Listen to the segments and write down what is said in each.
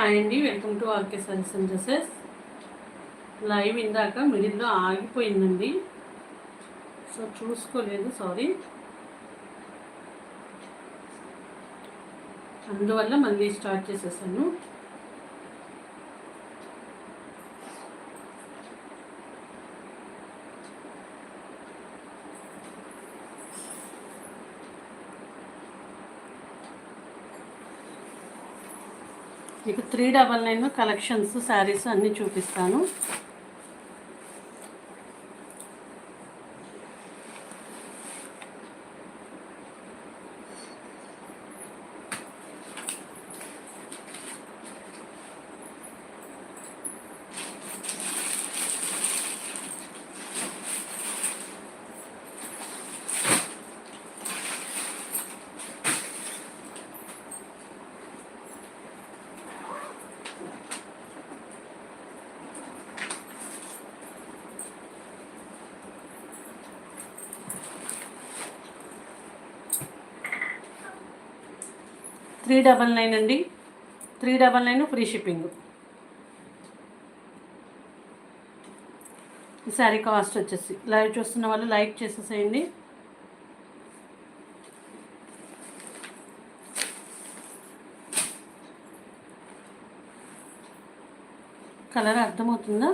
Hi అండి welcome to RK service and dresses live ఇందాక మిడిల్లో ఆగిపోయిందండి. సో చూసుకోలేదు. సారీ అందువల్ల మళ్ళీ స్టార్ట్ చేసేసాను. Three double nine collections saris అన్నీ చూపిస్తాను. త్రీ డబల్ నైన్ అండి. Three double nine free shipping. ఈ శారీ కాస్ట్ వచ్చేసి లైవ్ చూస్తున్న వాళ్ళు లైక్ చేసేసేయండి. కలర్ అర్థమవుతుందా?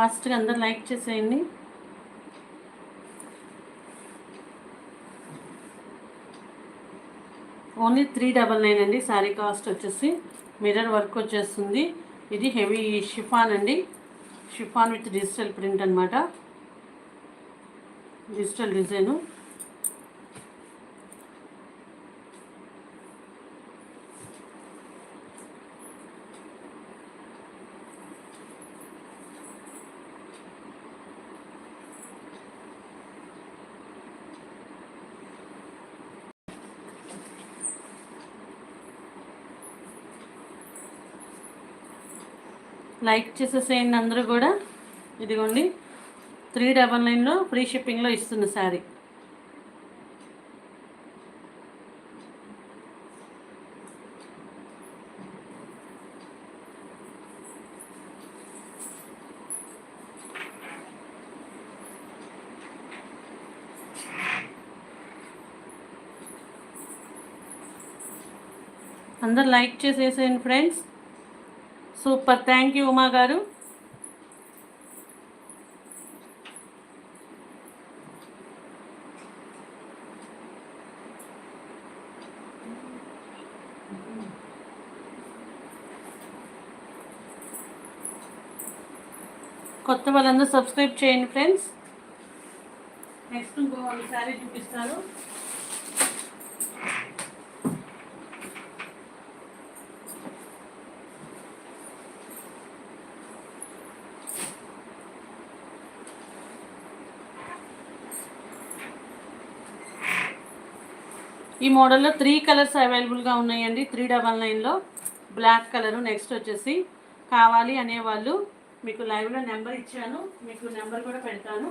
ఫాస్ట్గా అందరు లైక్ చేసేయండి. ఓన్లీ త్రీ డబల్ నైన్ అండి శారీ కాస్ట్ వచ్చేసి మిర్రర్ వర్క్ వచ్చేస్తుంది. ఇది హెవీ షిఫాన్ అండి. షిఫాన్ విత్ డిజిటల్ ప్రింట్ అనమాట డిజిటల్ డిజైను. లైక్ చేసేసేయండి అందరూ కూడా. ఇదిగోండి త్రీ డబల్ నైన్లో ఫ్రీ షిప్పింగ్లో ఇస్తున్న శారీ. అందరు లైక్ చేసేసేయండి friends. Super thank you Uma గారు కొత్త వాళ్ళందరూ సబ్స్క్రైబ్ చేయండి ఫ్రెండ్స్ నెక్స్ట్ ఇంకో శారీ చూపిస్తాను. ఈ మోడల్లో త్రీ కలర్స్ అవైలబుల్గా ఉన్నాయండి. త్రీ డబల్ నైన్లో బ్లాక్ కలరు నెక్స్ట్ వచ్చేసి కావాలి అనేవాళ్ళు మీకు లైవ్లో నెంబర్ ఇచ్చాను. మీకు నెంబర్ కూడా పెడతాను.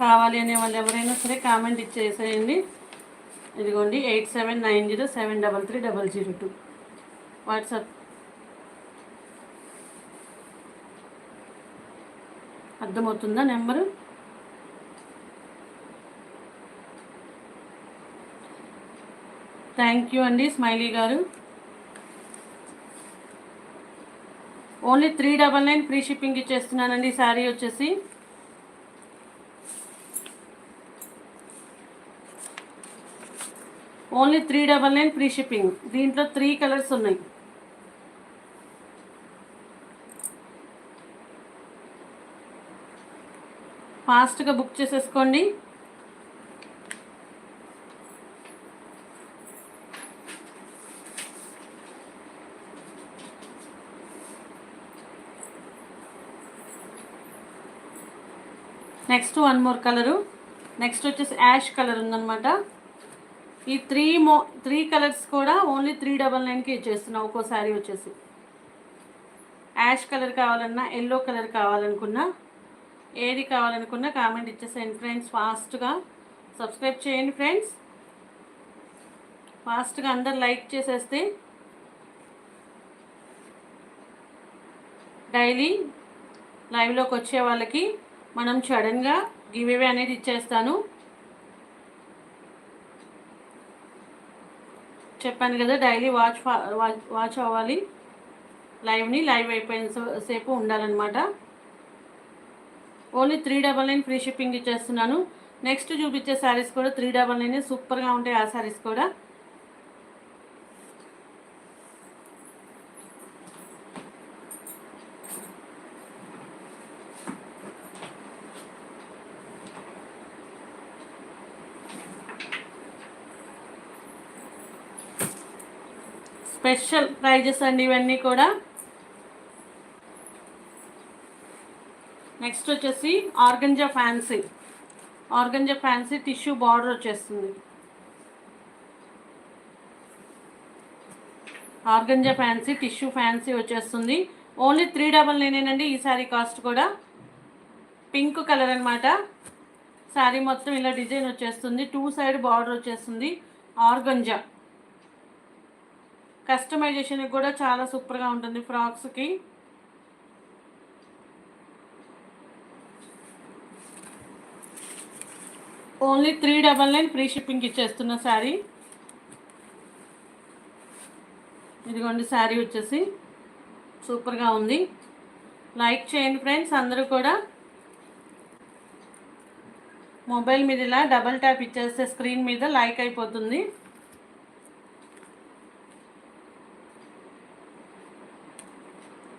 కావాలి అనే వాళ్ళు ఎవరైనా సరే కామెంట్ ఇచ్చేసేయండి. ఇదిగోండి eight seven nine zero seven double three double zero two. WhatsApp. అర్థమవుతుందా నెంబరు? థ్యాంక్ యూ అండి స్మైలీ గారు. Only three double nine free shipping ఇచ్చేస్తున్నానండి sari వచ్చేసి. Only three double nine free shipping. దీంట్లో త్రీ కలర్స్ ఉన్నాయి. ఫాస్ట్గా బుక్ చేసేసుకోండి. Next one more colour. Next వచ్చేసి ash colour ఉందనమాట ఈ త్రీ మో త్రీ కలర్స్ కూడా ఓన్లీ త్రీ డబల్ నైన్కి ఇచ్చేస్తున్నాం ఒక్కో శారీ వచ్చేసి. యాష్ కలర్ కావాలన్నా ఎల్లో కలర్ కావాలనుకున్నా ఏది కావాలనుకున్నా కామెంట్ ఇచ్చేసేయండి ఫ్రెండ్స్ ఫాస్ట్గా. సబ్స్క్రైబ్ చేయండి ఫ్రెండ్స్. ఫాస్ట్గా అందరు లైక్ చేసేస్తే డైలీ లైవ్లోకి వచ్చే వాళ్ళకి మనం సడన్గా గివ్ అవే అనేది ఇచ్చేస్తాను. చెప్పాను కదా డైలీ వాచ్ వాచ్ అవ్వాలి. లైవ్ని లైవ్ అయిపోయిన సేపు ఉండాలన్నమాట. Only three double nine free shipping ఇచ్చేస్తున్నాను. నెక్స్ట్ చూపించే శారీస్ కూడా త్రీ డబల్ నైన్ సూపర్గా ఉంటాయి ఆ శారీస్ కూడా. స్పెషల్ ప్రైజెస్ అండి ఇవన్నీ కూడా. నెక్స్ట్ వచ్చేసి organza fancy. Organza fancy tissue border వచ్చేస్తుంది. ఆర్గంజా ఫ్యాన్సీ టిష్యూ ఫ్యాన్సీ వచ్చేస్తుంది. ఓన్లీ త్రీ డబల్ నేనేనండి ఈ శారీ కాస్ట్ కూడా. పింక్ కలర్ అనమాట శారీ మొత్తం ఇలా డిజైన్ వచ్చేస్తుంది. టూ సైడ్ బార్డర్ వచ్చేస్తుంది. ఆర్గంజా. కస్టమైజేషన్ కూడా చాలా సూపర్గా ఉంటుంది ఫ్రాక్స్కి. Only three double nine free shipping ఇచ్చేస్తున్న sari. ఇదిగోండి శారీ వచ్చేసి సూపర్గా ఉంది. లైక్ చేయండి ఫ్రెండ్స్ అందరూ కూడా. మొబైల్ మీద ఇలా డబల్ ట్యాప్ ఇచ్చేస్తే స్క్రీన్ మీద లైక్ అయిపోతుంది.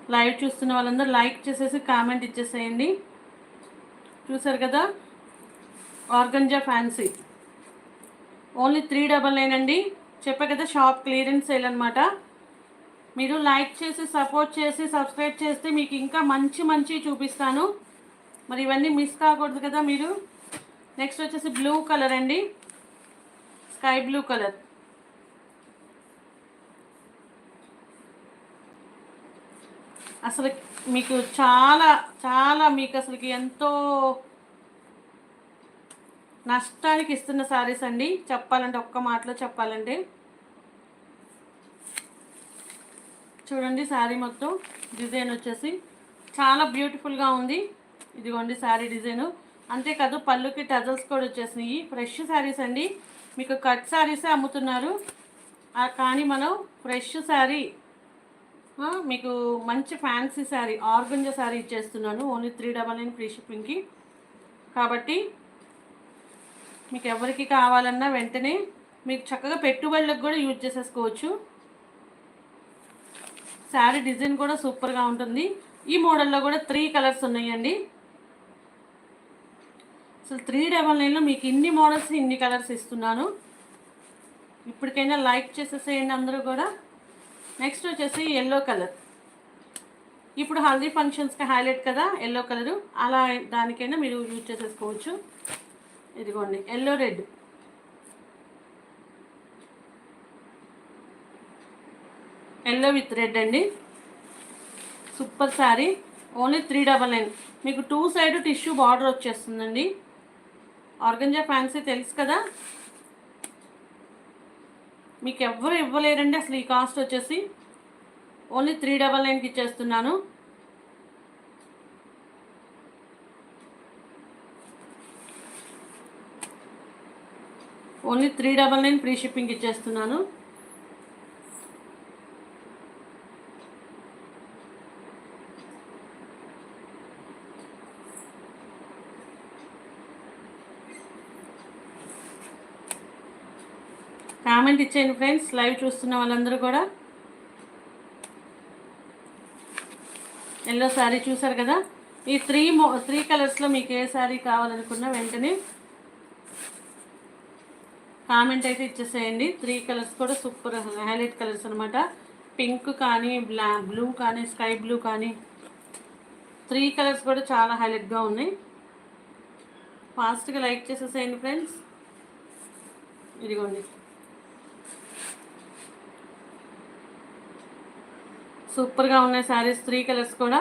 లైవ్ చూస్తున్న వాళ్ళందరూ లైక్ చేసేసి కామెంట్ ఇచ్చేసేయండి. చూసారు కదా? Organza fancy. Only three double nine అండి. చెప్పా కదా షాప్ క్లియరెన్స్ సేల్ అనమాట మీరు లైక్ చేసి సపోర్ట్ చేసి సబ్స్క్రైబ్ చేస్తే మీకు ఇంకా మంచి మంచి చూపిస్తాను. మరి ఇవన్నీ మిస్ కాకూడదు కదా మీరు? నెక్స్ట్ వచ్చేసి బ్లూ కలర్ అండి. Sky blue colour. అసలు మీకు చాలా చాలా మీకు అసలుకి ఎంతో నష్టానికి ఇస్తున్న శారీస్ అండి. చెప్పాలంటే ఒక్క మాటలో చెప్పాలంటే. చూడండి శారీ మొత్తం డిజైన్ వచ్చేసి చాలా బ్యూటిఫుల్గా ఉంది. ఇదిగోండి శారీ డిజైను. అంతేకాదు పళ్ళుకి టజల్స్ కూడా వచ్చేసినాయి. ఫ్రెష్ శారీస్ అండి. మీకు కట్ శారీసే అమ్ముతున్నారు. కానీ మనం ఫ్రెష్ శారీ మీకు మంచి ఫ్యాన్సీ శారీ ఆర్గంజా శారీ ఇచ్చేస్తున్నాను. Only three double nine free షిప్పింగ్కి కాబట్టి మీకు ఎవరికి కావాలన్నా వెంటనే మీకు చక్కగా పెట్టుబడులకు కూడా యూజ్ చేసేసుకోవచ్చు. శారీ డిజైన్ కూడా సూపర్గా ఉంటుంది. ఈ మోడల్లో కూడా త్రీ కలర్స్ ఉన్నాయండి. అసలు త్రీ డబల్ నైన్లో మీకు ఇన్ని మోడల్స్ ఇన్ని కలర్స్ ఇస్తున్నాను. ఇప్పటికైనా లైక్ చేసేసేయండి అందరూ కూడా. నెక్స్ట్ వచ్చేసి ఎల్లో కలర్ ఇప్పుడు హల్దీ ఫంక్షన్స్కి హైలైట్ కదా ఎల్లో కలరు అలా దానికైనా మీరు యూజ్ చేసేసుకోవచ్చు. ఇదిగోండి yellow red yellow with red అండి. Super sari only three double nine మీకు టూ సైడ్ టిష్యూ బార్డర్ వచ్చేస్తుందండి. ఆర్గంజా ఫ్యాన్సీ తెలుసు కదా? మీకు ఎవ్వరు ఇవ్వలేరండి అసలు ఈ కాస్ట్ వచ్చేసి. ఓన్లీ త్రీ డబల్ నైన్కి ఇచ్చేస్తున్నాను. Only three double nine free shipping ఇచ్చేస్తున్నాను. కామెంట్ ఇచ్చేయండి ఫ్రెండ్స్. లైవ్ చూస్తున్న వాళ్ళందరూ కూడా. ఎల్లో శారీ చూసారు కదా? ఈ త్రీ మో త్రీ కలర్స్లో మీకు ఏ శారీ కావాలనుకున్నా వెంటనే కామెంట్ అయితే ఇచ్చేసేయండి. త్రీ కలర్స్ కూడా సూపర్ హైలైట్ కలర్స్ అనమాట పింక్ కానీ బ్లా బ్లూ కానీ స్కై బ్లూ కానీ. త్రీ కలర్స్ కూడా చాలా హైలైట్గా ఉన్నాయి. ఫాస్ట్గా లైక్ చేసేసేయండి ఫ్రెండ్స్. ఇదిగోండి. సూపర్గా ఉన్నాయి శారీస్ త్రీ కలర్స్ కూడా.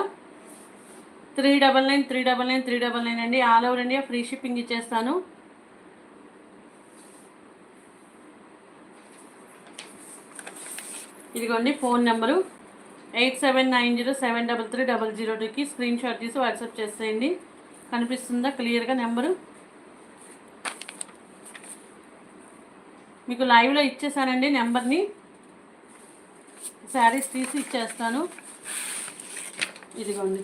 Three double nine three double nine three double nine అండి. All over India free shipping ఇచ్చేస్తాను. ఇదిగోండి phone number eight seven nine zero seven double three double zero టూకి స్క్రీన్ షాట్ తీసి వాట్సాప్ చేసేయండి. కనిపిస్తుందా? క్లియర్గా నెంబరు? మీకు లైవ్లో ఇచ్చేసానండి నెంబర్ని. శారీస్ తీసి ఇచ్చేస్తాను. ఇదిగోండి.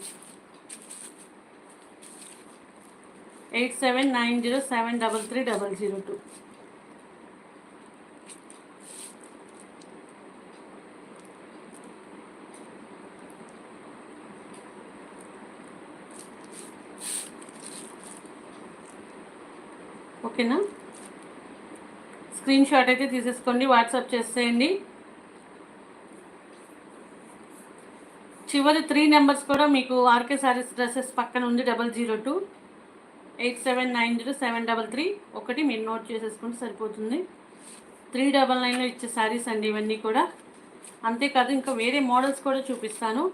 Eight seven nine zero seven double three double zero two. ఓకేనా? స్క్రీన్ షాట్ అయితే తీసేసుకోండి వాట్సాప్ చేసేయండి. చివరి త్రీ నెంబర్స్ కూడా మీకు ఆర్కే సారీస్ డ్రెస్సెస్ పక్కన ఉంది double zero two eight seven nine zero seven double three ఒకటి మీరు నోట్ చేసేసుకుంటే సరిపోతుంది. త్రీ డబల్ నైన్లో ఇచ్చే శారీస్ అండి ఇవన్నీ కూడా. అంతేకాదు ఇంకా వేరే మోడల్స్ కూడా చూపిస్తాను.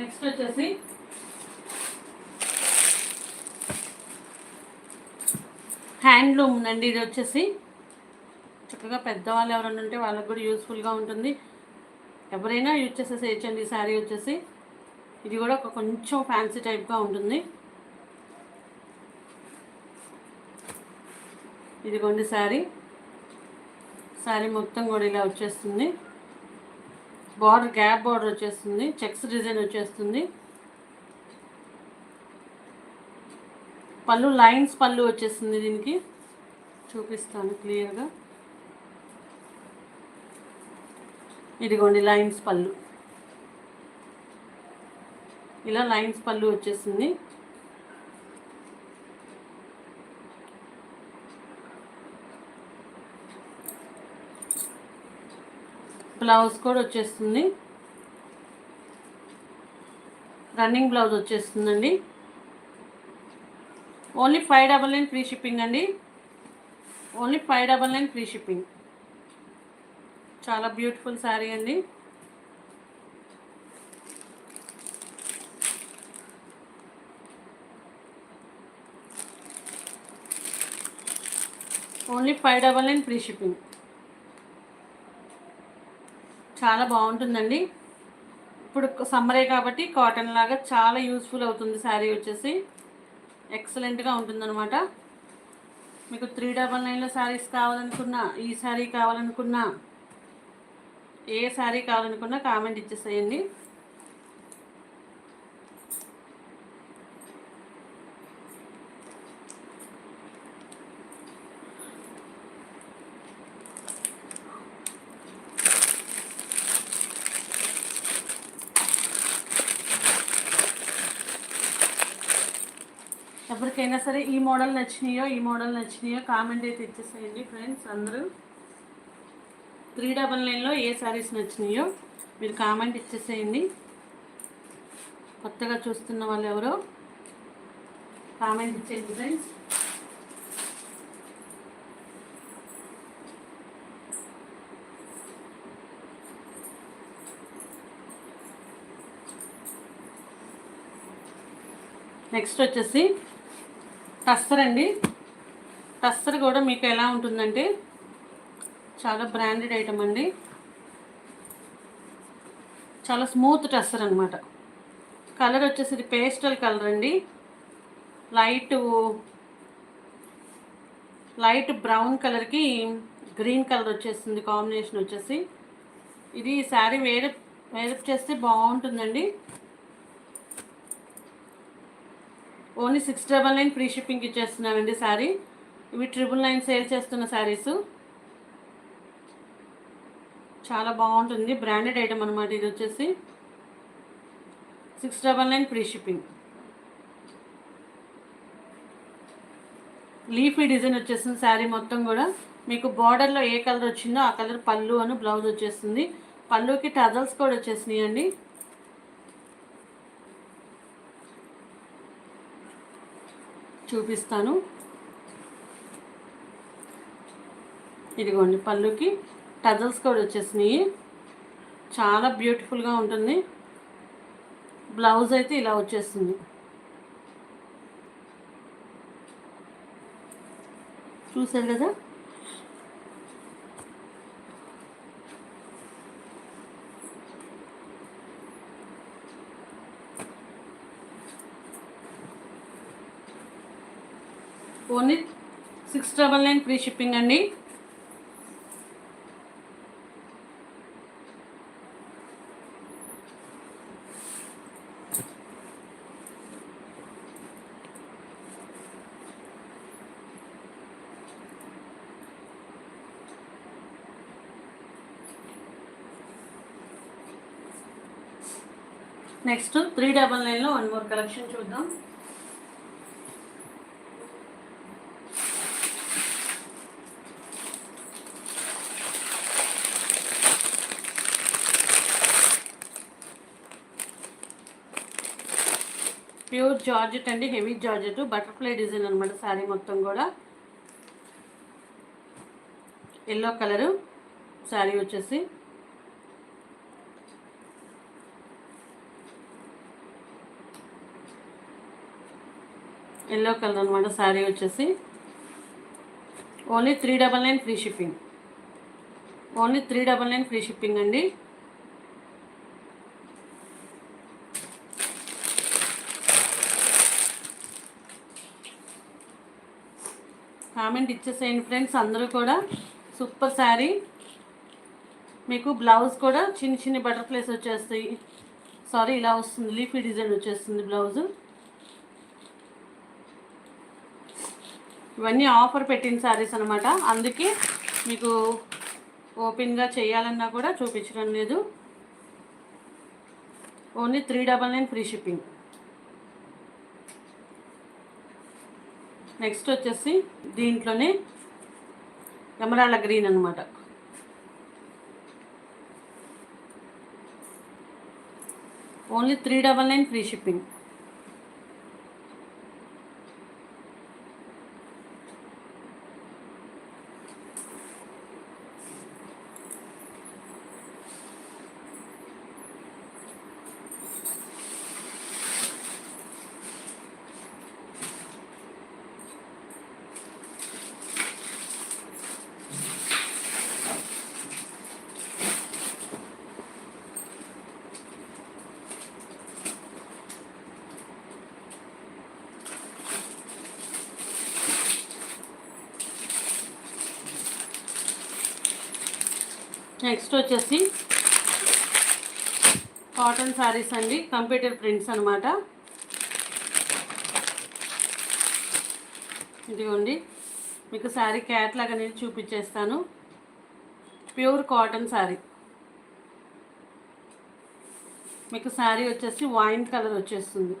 నెక్స్ట్ వచ్చేసి హ్యాండ్లూమ్ ఉందండి. ఇది వచ్చేసి చక్కగా పెద్దవాళ్ళు ఎవరైనా ఉంటే వాళ్ళకి కూడా యూస్ఫుల్గా ఉంటుంది. ఎవరైనా యూజ్ చేసేసేయచ్చండి ఈ శారీ వచ్చేసి ఇది కూడా ఒక కొంచెం ఫ్యాన్సీ టైప్గా ఉంటుంది. ఇదిగోండి శారీ శారీ మొత్తం కూడా ఇలా వచ్చేస్తుంది. బార్డర్ గ్యాప్ బార్డర్ వచ్చేస్తుంది. చెక్స్ డిజైన్ వచ్చేస్తుంది. పళ్ళు లైన్స్ పళ్ళు వచ్చేస్తుంది దీనికి. చూపిస్తాను క్లియర్గా. ఇదిగోండి లైన్స్ పళ్ళు. ఇలా లైన్స్ పళ్ళు వచ్చేసింది బ్లౌజ్ కూడా వచ్చేస్తుంది. రన్నింగ్ బ్లౌజ్ వచ్చేస్తుందండి. Only five double nine free shipping అండి. Only five double nine free shipping. చాలా బ్యూటిఫుల్ శారీ అండి. Only five double nine free shipping. చాలా బాగుంటుందండి. ఇప్పుడు సమ్మరే కాబట్టి కాటన్ లాగా చాలా యూస్ఫుల్ అవుతుంది శారీ వచ్చేసి. ఎక్సలెంట్గా ఉంటుందన్నమాట. మీకు త్రీ డబల్ నైన్లో శారీస్ కావాలనుకున్నా ఈ శారీ కావాలనుకున్నా ఏ శారీ కావాలనుకున్నా కామెంట్ ఇచ్చేసేయండి. సరే ఈ మోడల్ నచ్చినాయో ఈ మోడల్ నచ్చినాయో కామెంట్ అయితే ఇచ్చేసేయండి ఫ్రెండ్స్ అందరూ త్రీ డబల్ నైన్లో ఏ శారీస్ నచ్చినాయో మీరు కామెంట్ ఇచ్చేసేయండి. కొత్తగా చూస్తున్న వాళ్ళు ఎవరో కామెంట్ ఇచ్చేయండి ఫ్రెండ్స్ నెక్స్ట్ వచ్చేసి టస్సర్ అండి. టస్సర్ కూడా మీకు ఎలా ఉంటుందంటే చాలా బ్రాండెడ్ ఐటమ్ అండి. చాలా స్మూత్ టస్సర్ అనమాట కలర్ వచ్చేసి ఇది పేస్టల్ కలర్ అండి. లైట్ లైట్ బ్రౌన్ కలర్కి గ్రీన్ కలర్ వచ్చేస్తుంది కాంబినేషన్ వచ్చేసి. ఇది శారీ వేరే వేరప్ చేస్తే బాగుంటుందండి. Only six double nine free shipping ఇచ్చేస్తున్నామండి sari. ఇవి ట్రిపుల్ నైన్ సేల్ చేస్తున్న శారీస్. చాలా బాగుంటుంది. బ్రాండెడ్ ఐటమ్ అనమాట ఇది వచ్చేసి. Six double nine free shipping. Leafy design వచ్చేసింది శారీ మొత్తం కూడా. మీకు బార్డర్లో ఏ కలర్ వచ్చిందో ఆ కలర్ పళ్ళు అని బ్లౌజ్ వచ్చేస్తుంది. పళ్ళుకి టజల్స్ కూడా వచ్చేసినాయి అండి చూపిస్తాను. ఇదిగోండి పళ్ళుకి టజల్స్ కూడా వచ్చేసినాయి. చాలా బ్యూటిఫుల్గా ఉంటుంది. బ్లౌజ్ అయితే ఇలా వచ్చేస్తుంది చూసారు కదా? Only six double nine free shipping అండి. నెక్స్ట్ త్రీ డబల్ నైన్లో వన్ మోర్ కలెక్షన్ చూద్దాం ప్యూర్ జార్జెట్ అండి హెవీ జార్జెట్ బటర్ఫ్లై డిజైన్ అనమాట శారీ మొత్తం కూడా. ఎల్లో కలరు శారీ వచ్చేసి. ఎల్లో కలర్ అనమాట శారీ వచ్చేసి. Only three double nine free shipping. Only three double nine free shipping అండి. కామెంట్ ఇచ్చేసేయండి ఫ్రెండ్స్ అందరూ కూడా. సూపర్ శారీ. మీకు బ్లౌజ్ కూడా చిన్న చిన్న బటర్ఫ్లైస్ వచ్చేస్తాయి. సారీ ఇలా వస్తుంది. లీఫీ డిజైన్ వచ్చేస్తుంది బ్లౌజ్. ఇవన్నీ ఆఫర్ పెట్టిన శారీస్ అనమాట అందుకే మీకు ఓపెన్గా చేయాలన్నా కూడా చూపించడం లేదు. Only three double nine free shipping. Next వచ్చేసి దీంట్లోనే ఎమరాళ్ళ గ్రీన్ అనమాట only three double nine free shipping next వచ్చేసి కాటన్ శారీస్ అండి కంప్యూటర్ ప్రింట్స్ అనమాట ఇదిగోండి మీకు శారీ క్యాట్లాగ్ అనేది చూపించేస్తాను ప్యూర్ కాటన్ శారీ. మీకు శారీ వచ్చేసి వైన్ కలర్ వచ్చేస్తుంది.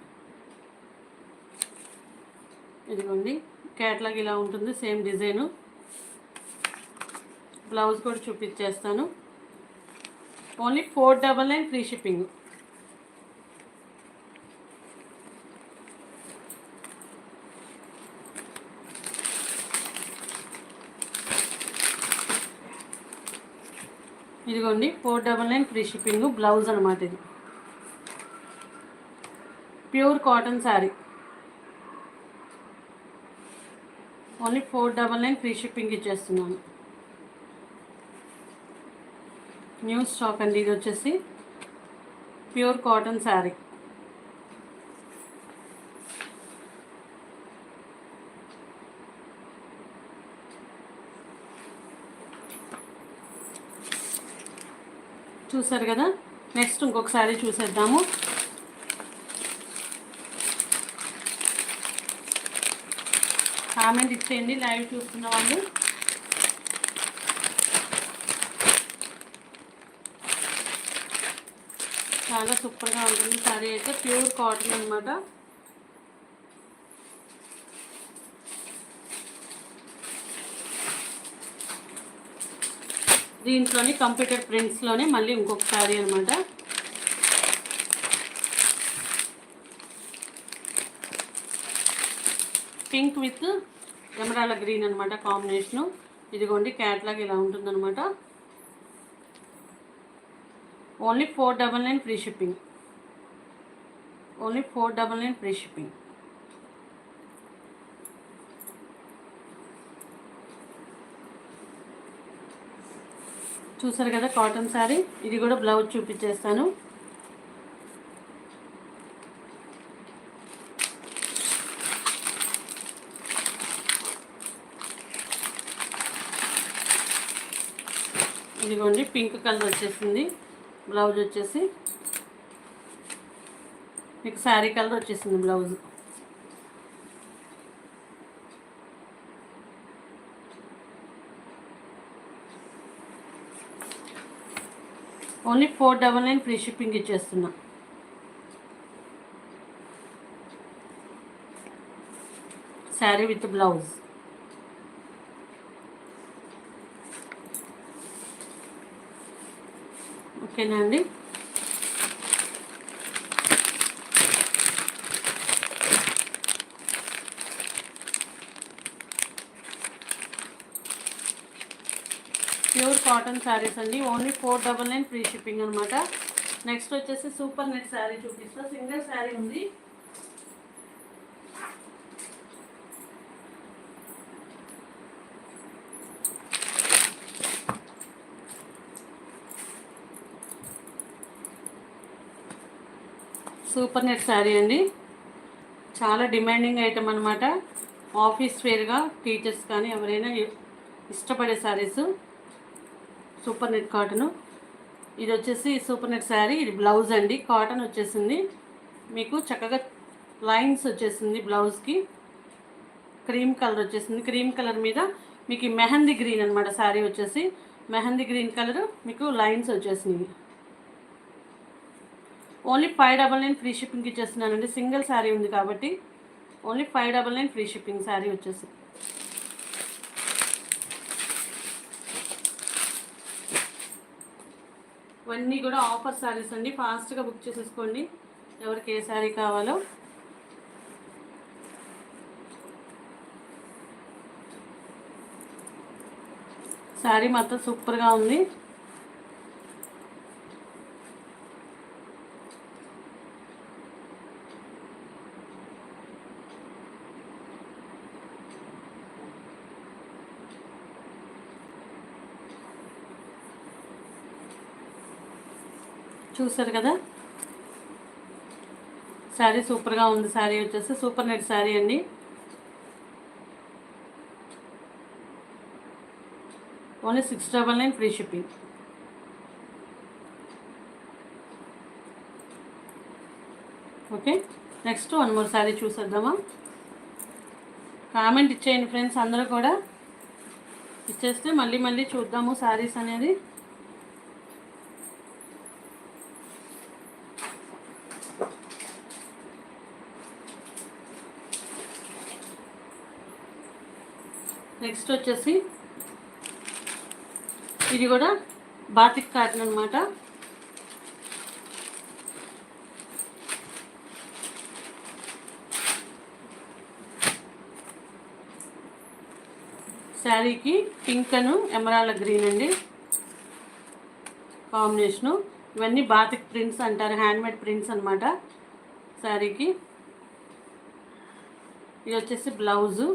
ఇదిగోండి క్యాట్లాగ్ ఇలా ఉంటుంది సేమ్ డిజైను. బ్లౌజ్ కూడా చూపించేస్తాను. Only four double nine free shipping ఇదిగోండి four double nine free shipping blouse అనమాట ఇది. Pure cotton sari only four double nine free shipping ఇచ్చేస్తున్నాను. న్యూ స్టాక్ అండి. ఇది వచ్చేసి ప్యూర్ కాటన్ శారీ. చూసారు కదా? నెక్స్ట్ ఇంకొక శారీ చూసేద్దాము. కామెంట్ ఇచ్చేయండి. లైవ్ చూస్తున్న వాళ్ళు. చాలా సూపర్గా ఉంటుంది. సారీ అయితే ప్యూర్ కాటన్ అనమాట దీంట్లోని కంప్యూటర్ ప్రింట్స్లోనే మళ్ళీ ఇంకొక శారీ అనమాట పింక్ విత్ ఎమరాల గ్రీన్ అనమాట కాంబినేషను. ఇదిగోండి క్యాట్లాగ్ ఇలా ఉంటుందన్నమాట. Only four double nine free shipping. Only four double nine free shipping. చూసారు కదా కాటన్ శారీ? ఇది కూడా బ్లౌజ్ చూపించేస్తాను. ఇదిగోండి పింక్ కలర్ వచ్చేసింది. బ్లౌజ్ వచ్చేసి మీకు శారీ కలర్ వచ్చేసింది blouse. Only four double nine free shipping ఇచ్చేస్తున్నా. Sari with blouse. ఓకేనా అండి? ప్యూర్ కాటన్ శారీస్ అండి. Only four double nine free shipping అనమాట నెక్స్ట్ వచ్చేసి సూపర్ నెట్ శారీ చూపిస్తా. సింగిల్ శారీ ఉంది. సూపర్ నెట్ శారీ అండి. చాలా డిమాండింగ్ ఐటమ్ అనమాట ఆఫీస్ వేర్గా టీచర్స్ కానీ ఎవరైనా ఇష్టపడే శారీస్. Super net cotton. ఇది వచ్చేసి సూపర్ నెట్ శారీ. ఇది బ్లౌజ్ అండి. కాటన్ వచ్చేసింది. మీకు చక్కగా లైన్స్ వచ్చేసింది బ్లౌజ్కి క్రీమ్ కలర్ వచ్చేసింది. క్రీమ్ కలర్ మీద మీకు మెహందీ గ్రీన్ అనమాట శారీ వచ్చేసి. మెహందీ గ్రీన్ కలర్ మీకు లైన్స్ వచ్చేసినాయి only five double nine free shipping ఇచ్చేస్తున్నానండి. Single sari ఉంది కాబట్టి only five double nine free shipping sari వచ్చేసి. ఇవన్నీ కూడా ఆఫర్ శారీస్ అండి. ఫాస్ట్గా బుక్ చేసేసుకోండి. ఎవరికి ఏ శారీ కావాలో. శారీ మాత్రం సూపర్గా ఉంది. చూసారు కదా? శారీ సూపర్గా ఉంది శారీ వచ్చేసి సూపర్ నెట్ శారీ అండి. Only six double nine free shipping. Okay next one more sari చూసేద్దామా? కామెంట్ ఇచ్చేయండి ఫ్రెండ్స్ అందరూ కూడా. ఇచ్చేస్తే మళ్ళీ మళ్ళీ చూద్దాము శారీస్ అనేది. నెక్స్ట్ వచ్చేసి ఇది కూడా బాతిక్ కాటన్ అనమాట శారీకి పింక్ అను ఎమరాల గ్రీన్ అండి. కాంబినేషను. ఇవన్నీ బాతిక్ ప్రింట్స్ అంటారు హ్యాండ్మేడ్ ప్రింట్స్ అనమాట శారీకి. ఇది వచ్చేసి బ్లౌజు.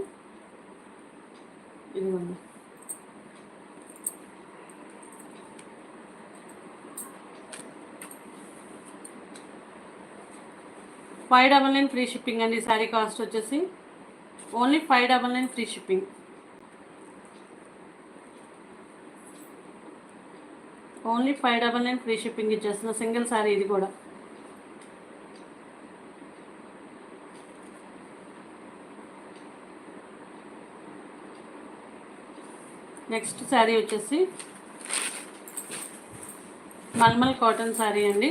ఇదిగోండి five double nine free shipping అండి. శారీ కాస్ట్ వచ్చేసి only five double nine free shipping only five double nine free shipping ఇచ్చేస్తున్న single sari ఇది కూడా. నెక్స్ట్ శారీ వచ్చేసి మల్మల్ కాటన్ శారీ అండి.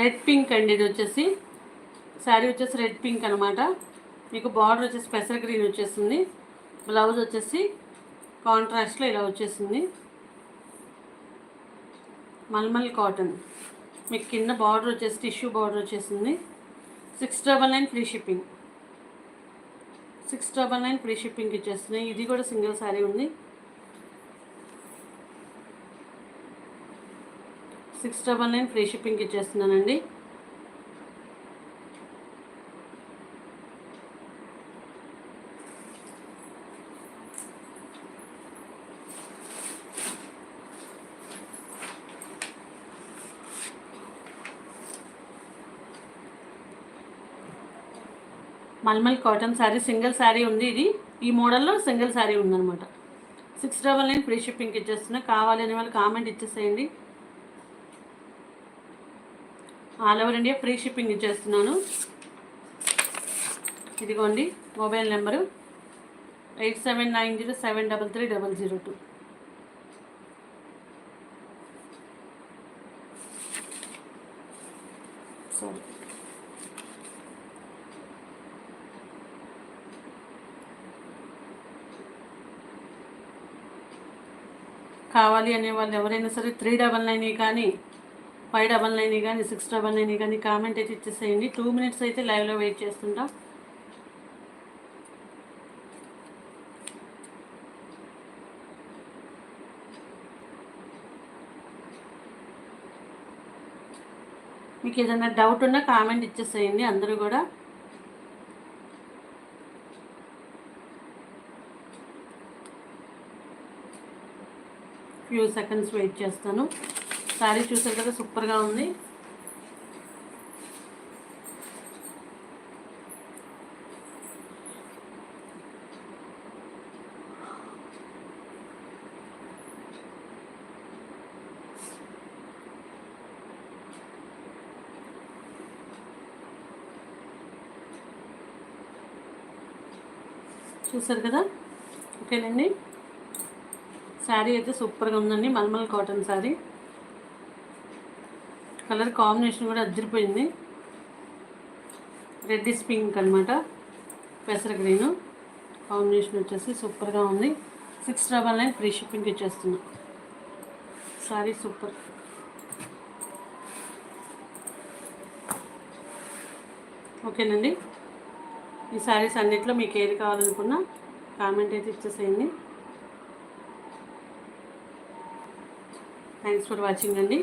రెడ్ పింక్ అండి ఇది వచ్చేసి. శారీ వచ్చేసి రెడ్ పింక్ అనమాట మీకు బార్డర్ వచ్చేసి పెసర గ్రీన్ వచ్చేసింది. బ్లౌజ్ వచ్చేసి కాంట్రాస్ట్లో ఇలా వచ్చేసింది. మల్మల్ కాటన్. మీకు కింద బార్డర్ వచ్చేసి టిష్యూ బార్డర్ వచ్చేసింది. Six double nine free shipping. Six double nine free shipping ఇచ్చేస్తున్నాయి ఇది కూడా సింగిల్ శారీ ఉంది. Six double nine free shipping ఇచ్చేస్తున్నానండి. Malmal cotton sari single sari ఉంది ఇది. ఈ మోడల్లో సింగిల్ శారీ ఉందన్నమాట. Six double nine free shipping ఇచ్చేస్తున్నా. కావాలి అనే వాళ్ళు కామెంట్ ఇచ్చేసేయండి. All over India free shipping ఇచ్చేస్తున్నాను. ఇదిగోండి mobile number eight seven nine zero seven double three double zero two. కావాలి అనే వాళ్ళు ఎవరైనా సరే త్రీ డబల్ నైన్ కానీ ఫైవ్ డబల్ నైన్ కానీ సిక్స్ డబల్ నైన్ కానీ కామెంట్ అయితే ఇచ్చేసేయండి. టూ మినిట్స్ అయితే లైవ్లో వెయిట్ చేస్తుంటాం. మీకు ఏదైనా డౌట్ ఉన్నా కామెంట్ ఇచ్చేసేయండి అందరూ కూడా. ఫ్యూ సెకండ్స్ వెయిట్ చేస్తాను. శారీ చూసారు కదా సూపర్గా ఉంది. చూసారు కదా? ఓకేనండి? శారీ అయితే సూపర్గా ఉందండి. Malmal cotton sari. Colour combination కూడా అద్దరిపోయింది. రెడ్డిస్ పింక్ అనమాట పెసర గ్రీను. కాంబినేషన్ వచ్చేసి సూపర్గా ఉంది. Six double nine free shipping ఇచ్చేస్తున్నా. Sari super. ఓకేనండి. ఈ శారీస్ అన్నిట్లో మీకు ఏది కావాలనుకున్నా కామెంట్ అయితే ఇచ్చేసేయండి. థ్యాంక్స్ ఫర్ వాచింగ్ అండి